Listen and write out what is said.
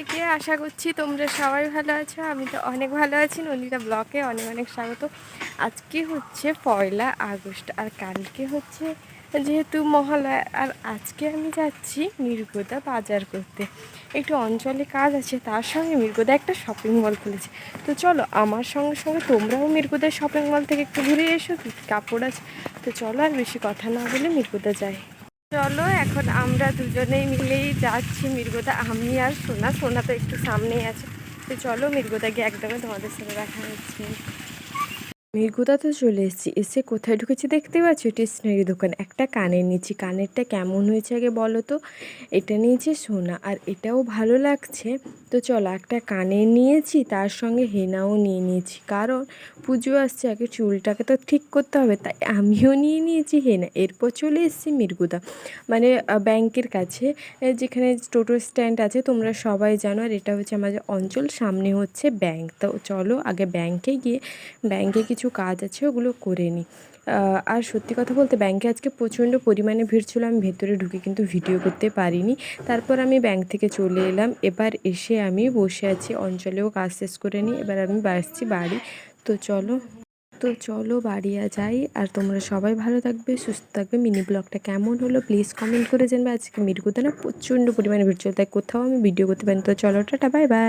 সবাইকে আশা করছি তোমরা সবাই ভালো আছো। আমি তো অনেক ভালো আছি। নন্দিতা ব্লকে অনেক অনেক স্বাগত। আজকে হচ্ছে পয়লা আগস্ট আর কালকে হচ্ছে যেহেতু মহালয়া, আর আজকে আমি যাচ্ছি মিরগোদা বাজার করতে। একটু অঞ্চলে কাজ আছে, তার সঙ্গে মিরগোদা একটা শপিং মল খুলেছে। তো চলো, আমার সঙ্গে সঙ্গে তোমরাও মিরগোদা শপিং মল থেকে একটু ঘুরে এসো কাপড় আছে। তো চলো আর বেশি কথা না বলে মিরগোদা যাই। চলো, এখন আমরা দুজনেই মিলেই যাচ্ছি মির্গোদা। আমি আর সোনা সোনা তো একটু সামনেই আছে। তো চলো মির্গোদা গিয়ে একদমই তোমাদের সাথে দেখা হচ্ছে। মির্গুদা তো চলে এসেছি। এসে কোথায় ঢুকেছি দেখতে পাচ্ছি? স্টেশনারি দোকান। একটা কানের নিচ্ছি কানেরটা কেমন হয়েছে আগে বলো তো? এটা নিয়েছি সোনা। আর এটাও ভালো লাগছে। তো চলো, একটা কানে নিয়েছি, তার সঙ্গে হেনাও নিয়ে নিয়েছি। কারণ পুজো আসছে, আগে চুলটাকে তো ঠিক করতে হবে, তাই আমিও নিয়ে নিয়েছি হেনা। এরপর চলে এসেছি মির্গুদা মানে ব্যাংকের কাছে যেখানে টোটো স্ট্যান্ড আছে, তোমরা সবাই জানো, আর এটা হচ্ছে আমাদের অঞ্চল, সামনে হচ্ছে ব্যাংক। তো চলো, আগে ব্যাংকে গিয়ে ব্যাংকে কিছু কাজ আছে, ওগুলো করে নিই আর সত্যি কথা বলতে ব্যাংকে আজকে প্রচণ্ড পরিমাণে ভিড় ছিল, আমি ভেতরে ঢুকে কিন্তু ভিডিও করতে পারিনি। তারপর আমি ব্যাংক থেকে চলে এলাম, এবার এসে আমি বসে আছি, অঞ্চলেও কাজ শেষ করে নিই, এবার আমি আসছি বাড়ি। তো চলো তো চলো বাড়ি যাই, আর তোমরা সবাই ভালো থাকবে, সুস্থ থাকবে। মিনি ব্লগটা কেমন হলো প্লিজ কমেন্ট করে জানবে। আজকে মিরগুতে না প্রচণ্ড পরিমাণে ভিড় ছিল, তাই কোথাও আমি ভিডিও করতে পারিনি। তো চলো, টাটা বাই বাই